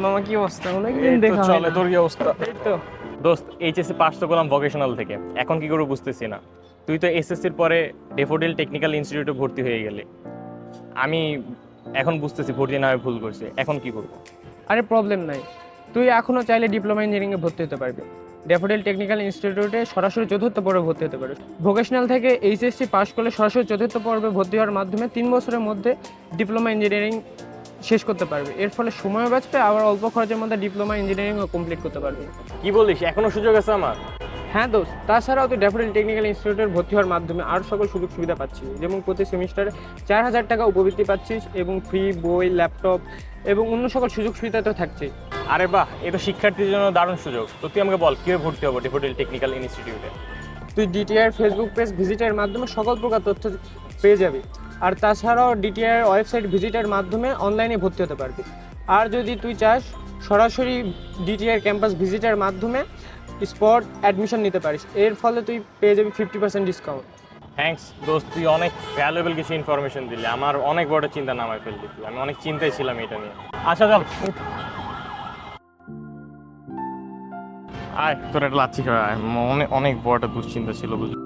মামা কি অবস্থা? এই অনেকদিন তো দেখা চলে তোর কি অবস্থা? এই তো। দোস্ত এইচএসসি পাস তো করলাম ভোকেশনাল থেকে। এখন কি করে বুঝতেছি না। তুই তো এসএসসির পরে ডেফোডিল টেকনিক্যাল ইনস্টিটিউটে ভর্তি হয়ে গেলি। আমি এখন বুঝতেছি ভর্তি না হয়ে ভুল করছি। এখন কি করব? আরে প্রবলেম নাই। তুই এখনও চাইলে ডিপ্লোমা ইঞ্জিনিয়ারিংয়ে ভর্তি হতে পারবি। ড্যাফোডিল টেকনিক্যাল ইনস্টিটিউটে সরাসরি চতুর্থ পর্বে ভর্তি হতে পারিস। ভোকেশনাল থেকে এইচএসসি পাস করলে সরাসরি চতুর্থ পর্বে ভর্তি হওয়ার মাধ্যমে তিন বছরের মধ্যে ডিপ্লোমা ইঞ্জিনিয়ারিং শেষ করতে পারবে। এর ফলে সময় বাঁচবে আবার অল্প খরচের মধ্যে ডিপ্লোমা ইঞ্জিনিয়ারিংও কমপ্লিট করতে পারবে। কি বলিস? এখনও সুযোগ আছে আমার? হ্যাঁ দোস্ত তাছাড়াও তুই ড্যাফোডিল টেকনিক্যাল ইনস্টিটিউটের ভর্তি হওয়ার মাধ্যমে আরও সকল সুযোগ সুবিধা পাচ্ছিস যেমন প্রতি সেমিস্টারে চার হাজার টাকা উপবৃত্তি পাচ্ছিস এবং ফ্রি বই ল্যাপটপ এবং অন্য সকল সুযোগ সুবিধা তো থাকছে আরে বাহ এ তো শিক্ষার্থীর জন্য দারুণ সুযোগ। তো তুই আমাকে বল কীভাবে ভর্তি হব ডেফোডিল টেকনিক্যাল ইনস্টিটিউটে তুই ডিটিআর ফেসবুক পেজ ভিজিটের মাধ্যমে সকল প্রকার তথ্য পেয়ে যাবি। আর তাছাড়াও ডিটিআর ওয়েবসাইট ভিজিটের মাধ্যমে অনলাইনে ভর্তি হতে পারবি। আর যদি তুই চাস, সরাসরি ডিটিআর ক্যাম্পাস ভিজিটের মাধ্যমে স্পট অ্যাডমিশন নিতে পারিস। এর ফলে তুই পেয়ে যাবি ফিফটি পার্সেন্ট ডিসকাউন্ট থ্যাঙ্কস দোস্ত, তুই অনেক ভ্যালুয়েবল কিছু ইনফরমেশন দিলি। আমার অনেক বড় চিন্তা নামায় ফেললি তুই। আমি অনেক চিন্তায় ছিলাম এটা নিয়ে। আচ্ছা চল। আয়, তোর একটা লাচ্ছি খাওয়া। অনেক অনেক বড় একটা দুশ্চিন্তা ছিল, বুঝলি?